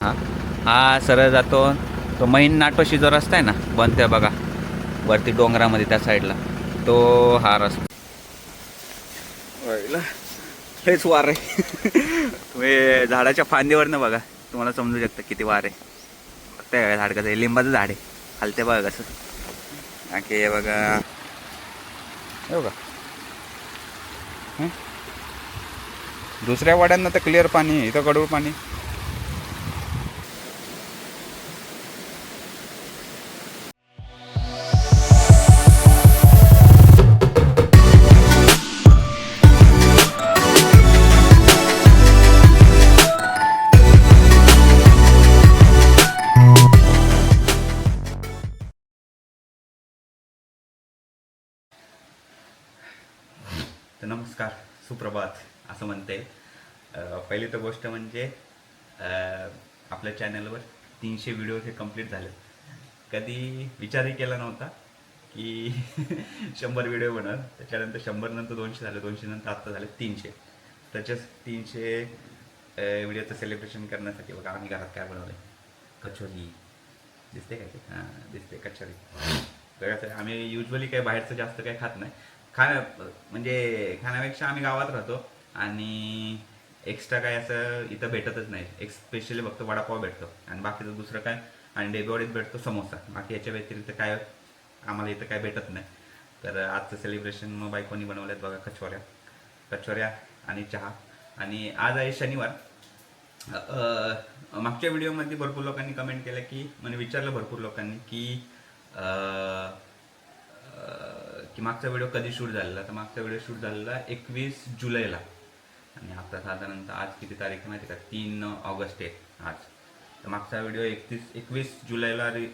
हा? हा सरळ जातो. तो मैन नाटोशी जो रस्ता आहे ना बनतोय बघा. वरती डोंगरामध्ये त्या साईडला तो हा रस्ता. हेच वार आहे. तुम्ही झाडाच्या फांदीवरनं बघा. तुम्हाला समजू शकतं किती वार आहे. बघताय झाड कसं आहे? लिंबाचं झाड आहे. हलते बघा कसं. आणखी हे बघा. हे बघा. दुसऱ्या वाड्यांना तर क्लिअर पाणी इथं गडूळ पाणी. तर नमस्कार सुप्रभात असं म्हणते. पहिली तर गोष्ट म्हणजे आपल्या चॅनलवर तीनशे व्हिडिओ हे कंप्लीट झाले कधी विचारही केला नव्हता की शंभर व्हिडिओ बनव त्याच्यानंतर शंभर नंतर दोनशे झाले दोनशे नंतर आत्ता झाले तीनशे. त्याच्याच तीनशे व्हिडिओचं सेलिब्रेशन करण्यासाठी बघा आम्ही घरात काय बनवलं कचोरी. दिसते काय ते? हां दिसते कचोरी. तर कसं आहे, आम्ही युजली काय बाहेरचं जास्त काही खात नाही. खाण्या म्हणजे खाण्यापेक्षा आम्ही गावात राहतो आणि एक्स्ट्रा काय असं इथं भेटतच नाही. एक स्पेशली फक्त वडापाव भेटतो आणि बाकीचं दुसरं काय? आणि डेबेवाडीत भेटतो समोसा. बाकी याच्या व्यतिरिक्त काय आम्हाला इथं काय भेटत नाही. तर आजचं सेलिब्रेशन मग बायकोनी बनवल्यात बघा कचोऱ्या. कचोऱ्या आणि चहा. आणि आज आहे शनिवार. मागच्या व्हिडिओमध्ये भरपूर लोकांनी कमेंट केलं की म्हणजे विचारलं भरपूर लोकांनी की आ, आ, की मागचा व्हिडिओ कधी शूट झालेला? तर मागचा व्हिडिओ शूट झालेला एकवीस जुलैला. आणि आता साधारणतः आज किती तारीख आहे माहिती आहे का? तीन ऑगस्ट आहे आज. तर मागचा व्हिडिओ एकतीस एकवीस जुलैला रि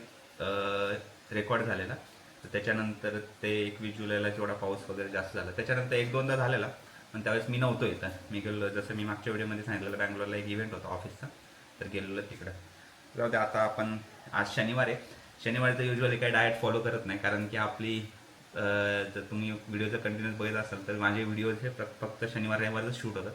रेकॉर्ड झालेला. तर त्याच्यानंतर ते एकवीस जुलैला जेवढा पाऊस वगैरे जास्त झाला त्याच्यानंतर एक दोनदा झालेला. पण त्यावेळेस मी नव्हतो इथं. मी गेलो जसं मी मागच्या व्हिडिओमध्ये सांगितलेलं बँगलोरला एक इव्हेंट होता ऑफिसचा तर गेलेलो तिकडं. जाऊ दे आता आपण आज शनिवार आहे. शनिवारचं तर युजली काही डाएट फॉलो करत नाही कारण की आपली जर तुम्ही व्हिडिओचं कंटिन्यूस बघत असाल तर माझे व्हिडिओ हे फक्त शनिवार रविवारच शूट होतात.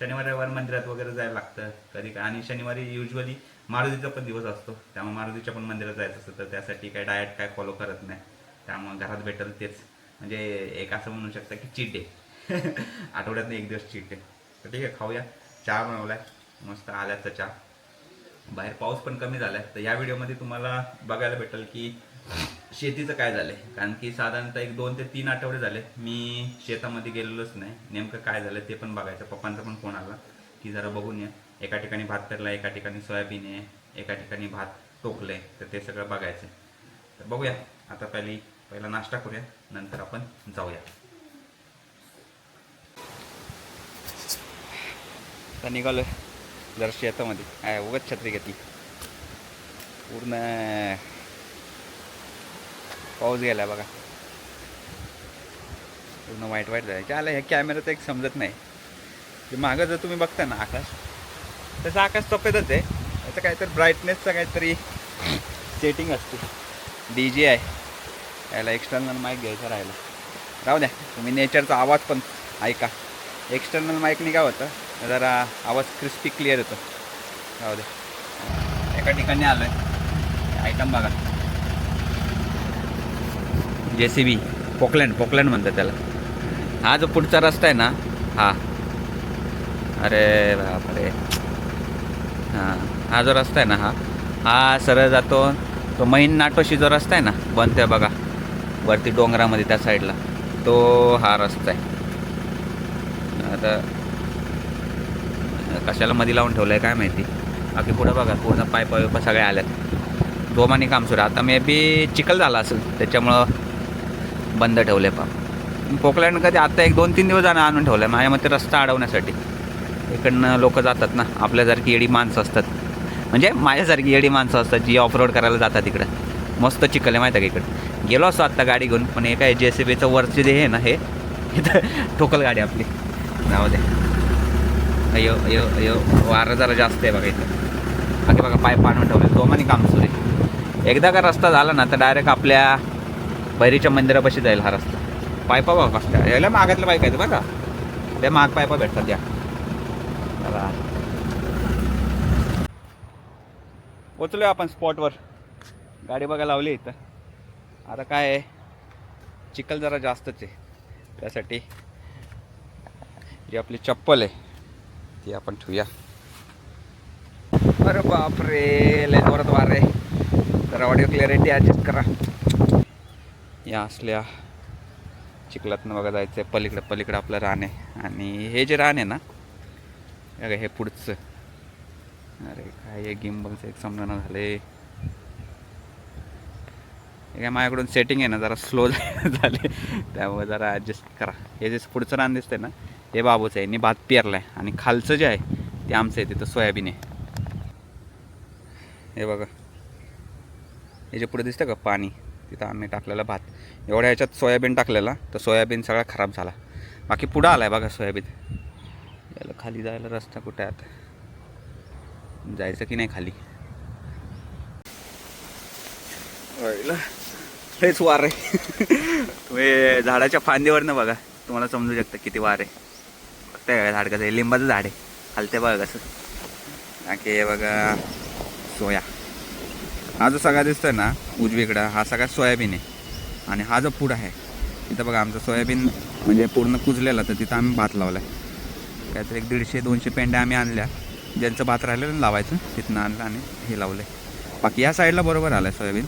शनिवार रविवार मंदिरात वगैरे जायला लागतं कधी काय. आणि शनिवारी युजली मारुतीचा पण दिवस असतो. त्यामुळे मारुतीच्या पण मंदिरात जायचं असतं. तर त्यासाठी काय डायट काय फॉलो करत नाही. त्यामुळे घरात भेटेल तेच. म्हणजे एक असं म्हणू शकता की चीट डे आठवड्यातनं एक दिवस चीट डे तर ठीक आहे खाऊया. चहा बनवलाय. मस्त आल्याचा चहा. बाहेर पाऊस पण कमी झालाय. तर या व्हिडिओमध्ये तुम्हाला बघायला भेटेल की शेतीचं काय झालंय? कारण की साधारणतः एक दोन ते तीन आठवडे झाले. मी शेतामध्ये गेलेलोच नाही. नेमकं काय झालं ते पण बघायचं. पप्पांचा पण फोन आला की जरा बघून या. एका ठिकाणी भात पेरला एका ठिकाणी सोयाबीन आहे एका ठिकाणी भात टोकलंय. तर ते सगळं बघायचं. तर बघूया. आता पहिली पहिला नाश्ता करूया. नंतर आपण जाऊया. आता निघालोय जरा शेतामध्ये. काय उगत छत्री घेतली. पूर्ण पाऊस गेला बघा. पूर्ण वाईट वाईट झालं आलं ह्या तर एक समजत नाही. की मागं जर तुम्ही बघता ना आकाश तसं आकाश सफेदच आहे. त्याचं काहीतरी ब्राईटनेसचं काहीतरी सेटिंग असते. डी जे आहे. याला एक्सटर्नल माईक घ्यायचं राहिला. राहू द्या. तुम्ही नेचरचा आवाज पण ऐका. एक्सटर्नल माईकने काय होतं. जरा आवाज क्रिस्पी क्लिअर येतो. राहू द्या. एका ठिकाणी आलो आहे आयटम बघा. जे सी बी पोकलँड पोकलँड म्हणतात त्याला. हा जो पुढचा रस्ता आहे ना हा. अरे बापरे. हां हा जो रस्ता आहे ना हा. हा सरळ जातो तो मैन नाटोशी जो रस्ता आहे ना बनतोय बघा. वरती डोंगरामध्ये त्या साईडला तो हा रस्ता आहे. आता कशाला मध्ये लावून ठेवलं आहे काय माहिती? बाकी पुढं बघा पूर्ण पायपा विपा सगळे आल्यात. दोमाने काम सुरू आहे. आता मे बी चिखल झाला असेल त्याच्यामुळं बंद ठेवले आहे पा पोकलँड कधी आता एक दोन तीन दिवस जाणं आणून ठेवलं आहे माझ्या मते रस्ता अडवण्यासाठी. इकडनं लोक जातात ना आपल्यासारखी येडी माणसं असतात. म्हणजे माझ्यासारखी येडी माणसं असतात जी ऑफ रोड करायला जातात इकडं. मस्त चिखल आहे माहिती आहे का इकडं? गेलो असतो आत्ता गाडी घेऊन पण हे काय जे सी बीचं वरचे जे आहे ना हे इथं ठोकल गाडी आपली. जाऊ दे. अयो अयो अयो वारं जरा जास्त आहे बघा इथं. बाकी बघा पायप आणून ठेवले. दोमानी काम सुरू आहे. एकदा का रस्ता झाला ना तर डायरेक्ट आपल्या भैरीच्या मंदिरापाशी जाईल हा रस्ता. पायपा बघा कसल्या यायला मागातल्या बाईक आहेत बघा त्या माग पायपा भेटतात या पोचलो आपण स्पॉटवर. गाडी बघा लावली इथं. आता काय आहे? चिखल जरा जास्तच आहे. त्यासाठी जी आपली चप्पल आहे ती आपण ठेवूया. अरे बापरे लय जोरात वारे आहे. जरा ऑडिओ क्लॅरिटी ॲडजस्ट करा. या असल्या चिखलातनं बघा जायचं आहे पलीकडं पलीकडं आपलं रान आहे. आणि हे जे रान आहे ना हे हे पुढचं. अरे काय हे गिम्बलचं एक समजणं झाले हे काय माझ्याकडून सेटिंग आहे ना जरा स्लो झाले त्यामुळे जरा ॲडजस्ट करा. हे जे पुढचं रान दिसतंय ना हे बाबूचं आहे. यांनी भात पेरलं आहे आणि खालचं जे आहे ते आमचं आहे. तिथं सोयाबीन आहे. हे बघा. हे जे पुढे दिसतं का पाणी? तिथं आम्ही टाकलेला भात. एवढ्या ह्याच्यात सोयाबीन टाकलेला तर सोयाबीन सगळा खराब झाला. बाकी पुढं आला आहे बघा सोयाबीन. याला खाली जायला रस्ता कुठे आहे आता? जायचं की नाही खाली? हेच वार आहे. तुम्ही झाडाच्या फांदीवरनं बघा. तुम्हाला समजू शकतं किती वार आहे. फक्त झाड कसं आहे? लिंबाचं झाड आहे. हलते बघा कसं. बाकी हे बघा सोया. हा जो सगळा दिसतोय ना उजवीकडं हा सगळा सोयाबीन आहे. आणि हा जो पूड आहे तिथं बघा आमचं सोयाबीन म्हणजे पूर्ण कुजलेला तर तिथं आम्ही भात लावला आहे काहीतरी एक दीडशे दोनशे पेंड्या आम्ही आणल्या. ज्यांचं भात राहिलेलं ना लावायचं तिथनं आणलं आणि हे लावलं आहे बाकी या साईडला बरोबर आलं आहे सोयाबीन.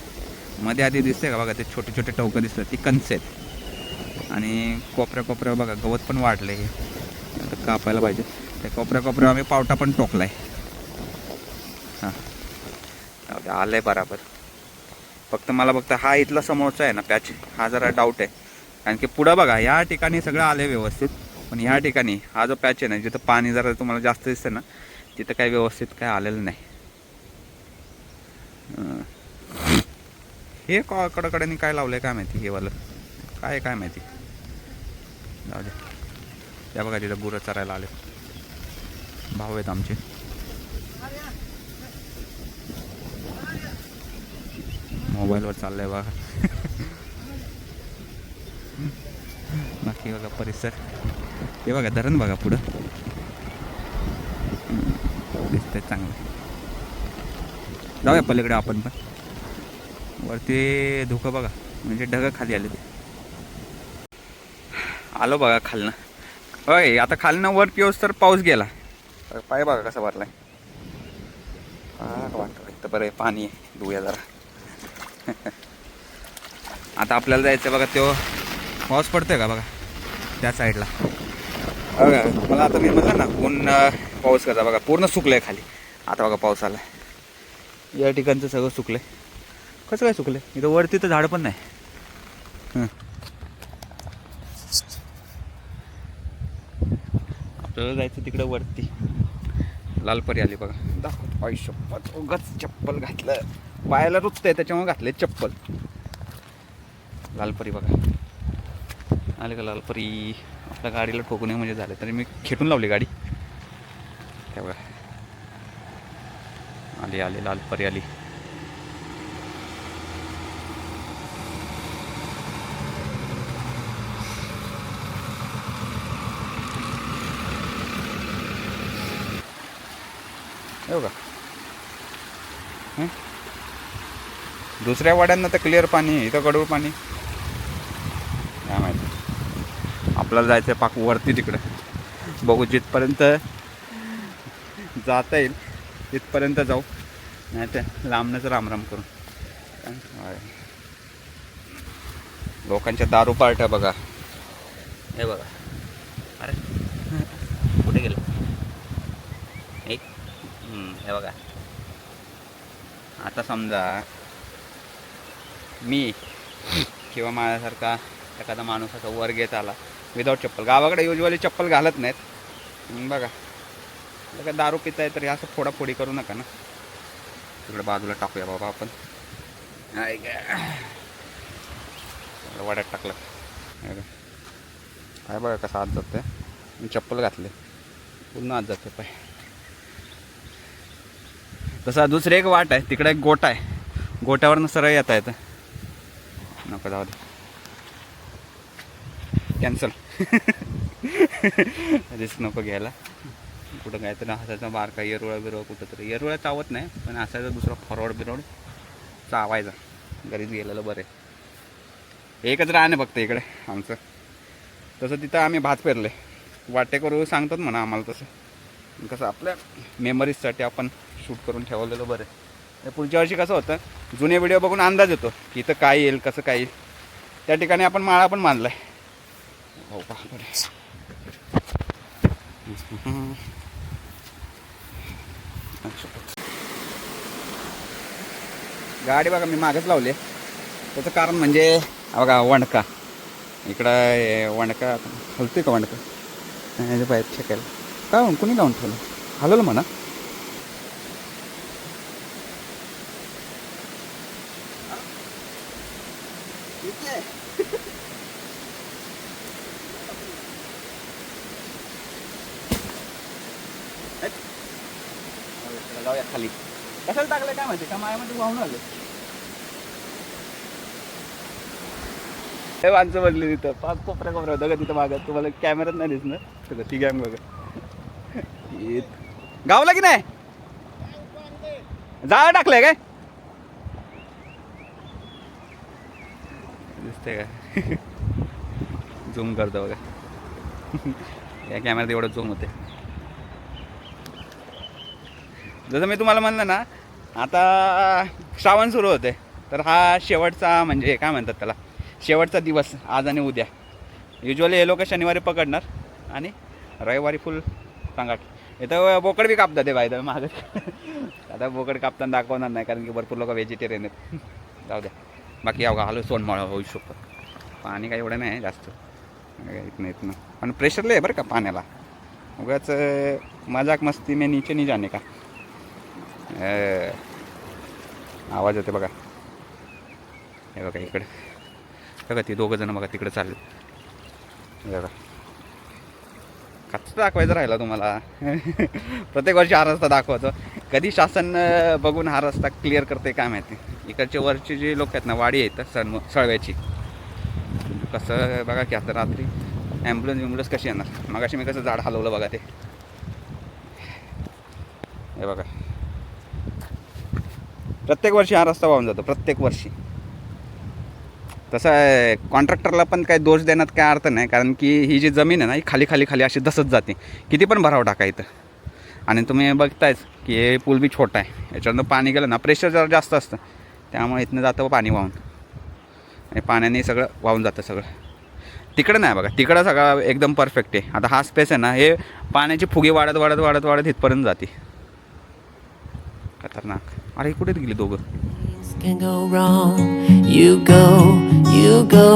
मध्ये आधी दिसते का बघा ते छोटे छोटे टवकं दिसतात ती कंच आहेत. आणि कोपऱ्या कोपऱ्या बघा गवत पण वाढलं हे. आता कापायला पाहिजे. त्या कोपऱ्या कोपऱ्या आम्ही पावटा पण टोकला आहे हां. जाऊ दे, आलंय बराबर. फक्त मला फक्त हा इथला समोरचा आहे ना पॅच हा जरा डाऊट आहे. कारण की पुढं बघा या ठिकाणी सगळं आलं व्यवस्थित पण ह्या ठिकाणी हा जो पॅच आहे ना जिथं पाणी जरा तुम्हाला जास्त दिसतं ना तिथं काही व्यवस्थित काय आलेलं नाही. हे क कडकड्याने काय लावलंय काय माहिती हे वालं? काय आहे काय माहिती? जाऊ दे. त्या बघा तिथं गुरं चरायला आले भाऊ आहेत आमचे. मोबाईलवर चाललंय बघा. बाकी बघा परिसर. हे बघा धरण बघा पुढं. दिसतंय चांगलं. जाऊया पलीकडे आपण पण. वरती धुकं बघा म्हणजे ढगं खाली आले ते. आलो बघा खालनं. होय आता खालनं वर पिऊस तर पाऊस गेला. पाय बघा कसा भरलाय. वाटतं बरं आहे, पाणी आहे धुया जरा. आता आपल्याला जायचं बघा तो पाऊस पडतोय का बघा? त्या साईडला. बघा मला आता मी म्हटलं ना ऊन पाऊस कसा बघा पूर्ण सुकलं आहे खाली. आता बघा पाऊस आला या ठिकाणचं सगळं सुकलंय. कसं काय सुकलंय? इथं वरती तर झाड पण नाही. आपल्याला जायचं तिकडं वरती. लालपरी आली बघा. दाखव. आयुष्यपत उगाच चप्पल घातलं. पायाला रुचतंय त्याच्यामुळे घातले चप्पल. लालपरी बघा. आले का लालपरी? आपल्या गाडीला ठोकू नये म्हणजे झालं. तरी मी खेटून लावली गाडी. त्या बघा. आली आली लालपरी आली. हे बघा. दुसऱ्या वाड्यांना तर क्लिअर पाणी आहे इथं गडूळ पाणी. काय माहिती. आपल्याला जायचं आहे पाक वरती तिकडं. बघू जिथपर्यंत जाता येईल तिथपर्यंत जाऊ. नाही तर लांबणंच रामराम करून लोकांच्या दारू पार्ट्या बघा. हे बघा. अरे. कुठे गेलं? एक. हे बघा. आता समजा मी किंवा माझ्यासारखा एखादा माणूस असा वर घेत आला विदाऊट चप्पल. गावाकडे युजली चप्पल घालत नाहीत. बघा. काय दारू पिताय तर असं फोडाफोडी करू नका ना. तिकडे बाजूला टाकूया बाबा आपण. हाय का वाड्यात टाकलं. काय बघा. कसं आत जातंय. मी चप्पल घातले. पूर्ण आत जाते पाय. तसा दुसरी एक वाट आहे. तिकडे एक गोटा आहे. गोट्यावरनं सरळ येता येतं. नको जाऊ दे. कॅन्सल रिस्क नको घ्यायला. कुठं काहीतरी असायचं बारका येरुळा बिरुळा कुठं तरी येरुळा चावत नाही पण असायचं दुसरा फॉरवर्ड बिरवड चावायचा. घरीच गेलेलं बरं आहे. एकच राहणे फक्त इकडे आमचं. तसं तिथं आम्ही भात पेरले. वाटेकरू सांगतात म्हणा आम्हाला तसं. कसं आपल्या मेमरीजसाठी आपण शूट करून ठेवलेलं बरं पुढच्या वर्षी कसं होतं जुने व्हिडिओ बघून अंदाज येतो की इथं काय येईल कसं काय येईल. त्या ठिकाणी आपण माळा पण बांधलाय. हो गाडी बघा मी मागच लावली. त्याचं कारण म्हणजे बघा वणका. इकडं वणका हलतोय का वणका? नाही बाहेर फेकायला. काय कोणी कुणी लावून ठेवलं? हलवलं म्हणा. जाऊया खाली. कशाला टाकलं काय माहिती? का मायामध्ये वाहून आलं? हे माणसं बनली तिथं. पाच कोपऱ्या कोपऱ्या होतं का तिथं मागं. तुम्हाला कॅमेरात नाही दिसणार? सगळं ती गॅंग बघा. गावला की नाही? जाळं टाकलंय काय? दिसतंय का झूम करतो बघा. या कॅमेऱ्यात एवढं झूम होते. जसं मी तुम्हाला म्हणलं ना आता श्रावण सुरू होते तर हा शेवटचा म्हणजे काय म्हणतात त्याला? शेवटचा दिवस आज आणि उद्या. युजली हे लोक शनिवारी पकडणार आणि रविवारी फुल सांगाट. इथं बोकड बी कापतात ते बाय मागं. आता बोकड कापताना दाखवणार नाही कारण की भरपूर लोक व्हेजिटेरियन आहेत. जाऊ द्या. बाकी यावं आलो सोनमाळा होऊ शकतो. पाणी काही एवढं नाही जास्त. इथनं इथनं पण प्रेशरलं आहे बरं का पाण्याला. उगाच मजाक मस्ती मे नीचे नाही जाणे का? आवाज येते बघा. हे बघा इकडे. बघा ती दोघं जण बघा तिकडे चालले. हे बघा. कच्चा दाखवायचं राहिला तुम्हाला. प्रत्येक वर्षी हा रस्ता दाखवतो. कधी शासन बघून हा रस्ता क्लिअर करते काय माहिती? इकडचे वरचे जे लोक आहेत ना वाडी आहेत सण सळव्याची. कसं बघा की आता रात्री ॲम्ब्युलन्स विम्ब्युलन्स कशी येणार? मगाशी मी कसं झाड हलवलं बघा ते. हे बघा. प्रत्येक वर्षी हा रस्ता वाहून जातो प्रत्येक वर्षी. तसं कॉन्ट्रॅक्टरला पण काही दोष देण्यात काय अर्थ नाही कारण की ही जी जमीन आहे ना ही खाली खाली खाली अशी दसत जाते. किती पण भराव टाका इथं. आणि तुम्ही बघतायच की हे पूल बी छोटा आहे. याच्यातनं पाणी गेलं ना प्रेशर जरा जास्त असतं. त्यामुळे इथनं जातं पाणी वाहून. आणि पाण्याने सगळं वाहून जातं सगळं. तिकडं नाही बघा तिकडं सगळं एकदम परफेक्ट आहे. आता हा स्पेस आहे ना हे पाण्याची फुगे वाढत वाढत वाढत वाढत इथपर्यंत जाते. खतरनाक. अरे कुठे गेली दोघं? Can go wrong. You go, you go.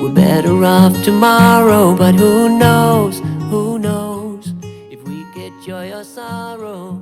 We're better off tomorrow, but who knows? Who knows? Sorrow?